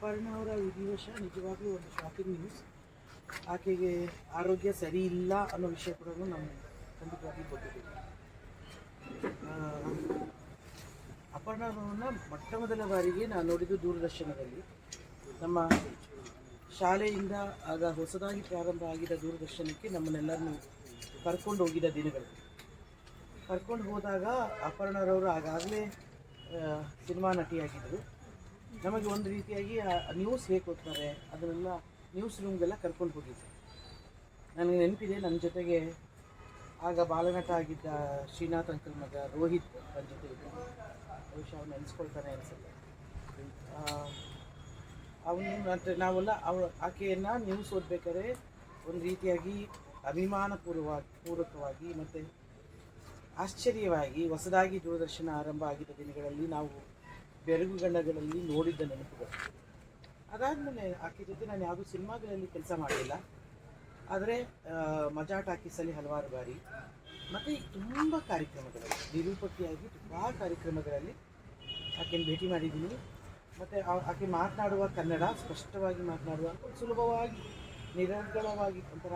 ಅಪರ್ಣ ಅವರ ವಿಧಿವಶ ನಿಜವಾಗ್ಲೂ ಒಂದು ಶಾಕಿಂಗ್ ನ್ಯೂಸ್ ಆಕೆಗೆ ಆರೋಗ್ಯ ಸರಿ ಇಲ್ಲ ಅನ್ನೋ ವಿಷಯ ಕೂಡ ನಾವು ಖಂಡಿತವಾಗಿ ಗೊತ್ತಿದ್ದೀವಿ. ಆ, ಅಪರ್ಣ ಅವರನ್ನ ಮೊಟ್ಟ ಮೊದಲ ಬಾರಿಗೆ ನಾನು ನೋಡಿದ್ದು ದೂರದರ್ಶನದಲ್ಲಿ. ನಮ್ಮ ಶಾಲೆಯಿಂದ ಆಗ ಹೊಸದಾಗಿ ಪ್ರಾರಂಭ ಆಗಿದ್ದ ದೂರದರ್ಶನಕ್ಕೆ ನಮ್ಮನ್ನೆಲ್ಲರನ್ನು ಕರ್ಕೊಂಡು ಹೋಗಿದ್ದ ದಿನಗಳು. ಕರ್ಕೊಂಡು ಹೋದಾಗ ಅಪರ್ಣರವರು ಆಗಾಗಲೇ ಸಿನಿಮಾ ನಟಿಯಾಗಿದ್ದರು. ನಮಗೆ ಒಂದು ರೀತಿಯಾಗಿ ನ್ಯೂಸ್ ಹೇಗೆ ಓದ್ತಾರೆ ಅದನ್ನೆಲ್ಲ ನ್ಯೂಸ್ ರೂಮ್ಗೆಲ್ಲ ಕರ್ಕೊಂಡು ಹೋಗಿದ್ದೆ ನನಗೆ ನೆನಪಿದೆ ನನ್ನ ಜೊತೆಗೆ ಆಗ ಬಾಲನಟ ಆಗಿದ್ದ ಶ್ರೀನಾಥ್ ಅಂಕಲ್ ಮಗ ರೋಹಿತ್ ನನ್ನ ಜೊತೆ ಇದ್ದ ಬಹುಶಃ ಅವ್ನು ನೆನೆಸ್ಕೊಳ್ತಾನೆ ಅನಿಸುತ್ತೆ. ಅವನು ನಾವೆಲ್ಲ ಅವ ಆಕೆಯನ್ನು ನ್ಯೂಸ್ ಓದ್ಬೇಕಾದ್ರೆ ಒಂದು ರೀತಿಯಾಗಿ ಅಭಿಮಾನಪೂರ್ವವಾಗಿ ಪೂರ್ವಕವಾಗಿ ಮತ್ತು ಆಶ್ಚರ್ಯವಾಗಿ, ಹೊಸದಾಗಿ ದೂರದರ್ಶನ ಆರಂಭ ಆಗಿದ್ದ ದಿನಗಳಲ್ಲಿ ನಾವು ಬೆರಗುಗಣ್ಣಗಳಲ್ಲಿ ನೋಡಿದ್ದ ನೆನಪುಗಳು. ಅದಾದಮೇಲೆ ಆಕೆ ಜೊತೆ ನಾನು ಯಾವುದೂ ಸಿನಿಮಾಗಳಲ್ಲಿ ಕೆಲಸ ಮಾಡಲಿಲ್ಲ ಆದರೆ ಮಜಾ ಟಾಕೀಸಲ್ಲಿ ಹಲವಾರು ಬಾರಿ. ಮತ್ತು ತುಂಬ ಕಾರ್ಯಕ್ರಮಗಳಲ್ಲಿ, ನಿರೂಪಕಿಯಾಗಿ ತುಂಬ ಕಾರ್ಯಕ್ರಮಗಳಲ್ಲಿ ಆಕೆಯನ್ನು ಭೇಟಿ ಮಾಡಿದ್ದೀನಿ. ಮತ್ತು ಆಕೆ ಮಾತನಾಡುವ ಕನ್ನಡ, ಸ್ಪಷ್ಟವಾಗಿ ಮಾತನಾಡುವ ಸುಲಭವಾಗಿ, ನಿರರ್ಗಳವಾಗಿ ಒಂಥರ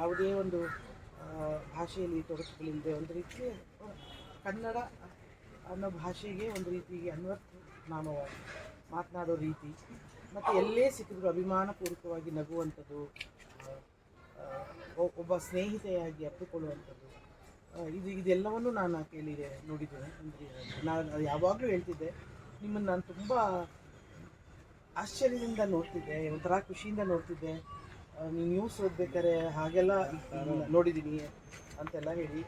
ಯಾವುದೇ ಒಂದು ಭಾಷೆಯಲ್ಲಿ ತೊಡಕುಗಳಿಲ್ಲದೆ ಒಂದು ರೀತಿಯ, ಕನ್ನಡ ಅನ್ನೋ ಭಾಷೆಗೆ ಒಂದು ರೀತಿಗೆ ಅನ್ವರ್ಥನಾಮವಾಗಿ ಮಾತನಾಡೋ ರೀತಿ. ಮತ್ತು ಎಲ್ಲೇ ಸಿಕ್ಕಿದ್ರು ಅಭಿಮಾನಪೂರ್ವಕವಾಗಿ ನಗುವಂಥದ್ದು ಒಬ್ಬ ಸ್ನೇಹಿತೆಯಾಗಿ ಅಪ್ಪಿಕೊಳ್ಳುವಂಥದ್ದು ಇದು ಇದೆಲ್ಲವನ್ನು ನಾನು ಕೇಳಿದೆ ನೋಡಿದ್ದೇನೆ. ಅಂದರೆ ನಾನು ಯಾವಾಗಲೂ ಹೇಳ್ತಿದ್ದೆ, ನಿಮ್ಮನ್ನು ನಾನು ತುಂಬ ಆಶ್ಚರ್ಯದಿಂದ ನೋಡ್ತಿದ್ದೆ, ಒಂಥರ ಖುಷಿಯಿಂದ ನೋಡ್ತಿದ್ದೆ. ನೀವು ನ್ಯೂಸ್ ಓದ್ಬೇಕಾದ್ರೆ ಹಾಗೆಲ್ಲ ನೋಡಿದ್ದೀನಿ ಅಂತೆಲ್ಲ ಹೇಳಿ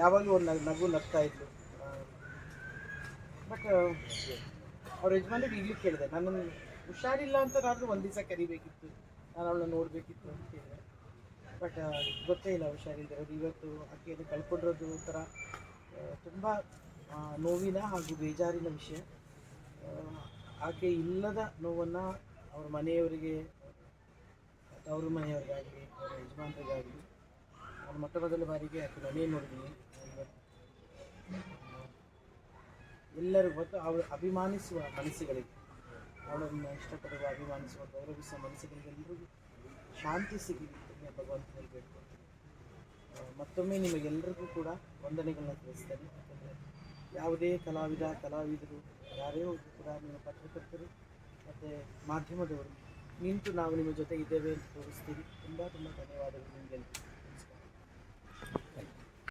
ಯಾವಾಗಲೂ ಒಂದು ನಗು ನಗ್ತಾ ಇದ್ಲು. ಬಟ್ ಅವ್ರ ಯಜಮಾನಿಗೆ ಈಗಲೂ ಕೇಳಿದೆ ನಾನು ಹುಷಾರಿಲ್ಲ ಅಂತ ನಾನು ಒಂದು ದಿವಸ ಕರಿಬೇಕಿತ್ತು. ನಾನು ಅವಳನ್ನ ನೋಡಬೇಕಿತ್ತು ಅಂತ ಕೇಳಿದೆ. ಬಟ್ ಗೊತ್ತೇ ಇಲ್ಲ ಹುಷಾರಿಲ್ದಿರೋದು ಇವತ್ತು ಆಕೆಯನ್ನು ಕಳ್ಕೊಂಡಿರೋದು ಒಂಥರ ತುಂಬ ನೋವಿನ ಹಾಗೂ ಬೇಜಾರಿನ ವಿಷಯ. ಆಕೆ ಇಲ್ಲದ ನೋವನ್ನು ಅವ್ರ ಮನೆಯವರಿಗೆ, ಅವ್ರ ಮನೆಯವರಿಗಾಗಲಿ, ಅವರ ಯಜಮಾನರಿಗಾಗಲಿ ನಾನು ಮೊಟ್ಟ ಮೊದಲ ಬಾರಿಗೆ ಆಕೆ ಮನೆ ನೋಡಿದ್ದೀನಿ. ಎಲ್ಲರೂ ಗೊತ್ತು ಅವಳು ಅಭಿಮಾನಿಸುವ ಮನಸ್ಸುಗಳಿಗೆ ಅವಳನ್ನು ಇಷ್ಟಪಡುವ ಅಭಿಮಾನಿಸುವ ಗೌರವಿಸುವ ಮನಸ್ಸುಗಳಿಗೆಲ್ಲರಿಗೂ ಶಾಂತಿ ಸಿಗಲಿ ಬೇಡ್ಕೊಳ್ತೀನಿ ಆ, ಮತ್ತೊಮ್ಮೆ ನಿಮಗೆಲ್ಲರಿಗೂ ಕೂಡ ವಂದನೆಗಳನ್ನ ತಿಳಿಸ್ತೇನೆ. ಯಾಕಂದರೆ ಯಾವುದೇ ಕಲಾವಿದ ಕಲಾವಿದರು ಯಾರೇ ಒಬ್ಬರು ಕೂಡ ನಿಮ್ಮ ಪತ್ರಕರ್ತರು ಮತ್ತು ಮಾಧ್ಯಮದವರು ನಿಂತು ನಾವು ನಿಮ್ಮ ಜೊತೆ ಇದ್ದೇವೆ ಅಂತ ತೋರಿಸ್ತೀವಿ. ತುಂಬ ತುಂಬ ಧನ್ಯವಾದಗಳು ನಿಮಗೆಲ್ಲರಿಗೂ